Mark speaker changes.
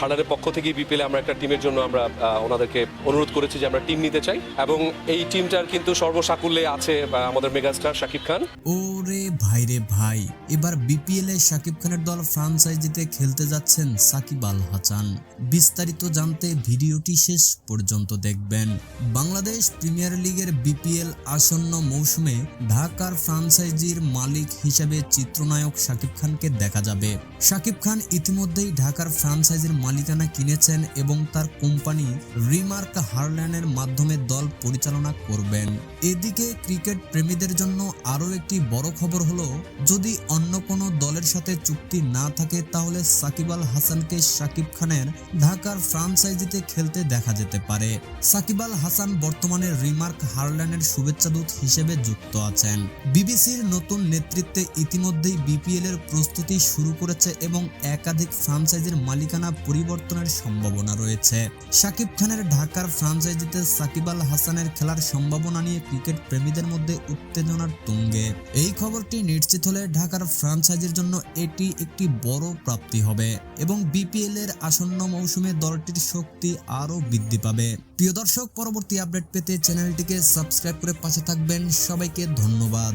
Speaker 1: হার্ডারের পক্ষ থেকে বিপিএলে আমরা একটা টিমের জন্য আমরা ওনাদেরকে অনুরোধ করেছি যে আমরা টিম নিতে চাই। এবং এই টিমটার কিন্তু সর্বসাকুল্যে আছে আমাদের মেগাস্টার শাকিব খান।
Speaker 2: ওরে ভাই রে ভাই, এবার বিপিএল এ শাকিব খানের দল ফ্রাঞ্চাইজিতে খেলতে যাচ্ছেন সাকিব আল হাসান। বিস্তারিত জানতে ভিডিওটি শেষ পর্যন্ত দেখবেন। বাংলাদেশ প্রিমিয়ার লিগের বিপিএল আসন্ন মৌসুমে ঢাকার ফ্রাঞ্চাইজির মালিক হিসেবে চিত্রনায়ক শাকিব খানকে দেখা যাবে। শাকিব খান ইতিমধ্যেই ঢাকার ফ্রাঞ্চাইজির মালিকানা কিনেছেন এবং তার কোম্পানি রিমার্ক হারল্যান্ডের মাধ্যমে দল পরিচালনা করবেন। এদিকে ক্রিকেট প্রেমীদের জন্য আরও একটি বড় খবর হলো, যদি অন্য কোনো দলের সাথে চুক্তি না থাকে, তাহলে সাকিব আল হাসানকে শাকিব খানের ঢাকার ফ্রাঞ্চাইজিতে খেলতে দেখা যেতে পারে। সাকিব আল হাসান বর্তমানে রিমার্ক হারল্যান্ডের শুভেচ্ছাদূত হিসেবে যুক্ত আছেন। বিবিসির নতুন নেতৃত্বে ইতিমধ্যেই বিপিএল এর প্রস্তুতি শুরু করেছে এবং একাধিক ফ্রাঞ্চাইজির মালিকানা পরিবর্তনের সম্ভাবনা রয়েছে। শাকিব খানের ঢাকার ফ্রাঞ্চাইজিতে সাকিব আল হাসানের খেলার সম্ভাবনা নিয়ে ক্রিকেট প্রেমীদের মধ্যে উত্তেজনার তুঙ্গে। এই খবরটি নিশ্চিত হলে ঢাকার ফ্রাঞ্চাইজির জন্য এটি একটি বড় প্রাপ্তি হবে এবং বিপিএল এর আসন্ন মৌসুমে দলটির শক্তি আরও বৃদ্ধি পাবে। প্রিয় দর্শক, পরবর্তী আপডেট পেতে চ্যানেলটিকে সাবস্ক্রাইব করে পাশে থাকবেন। সবাইকে ধন্যবাদ।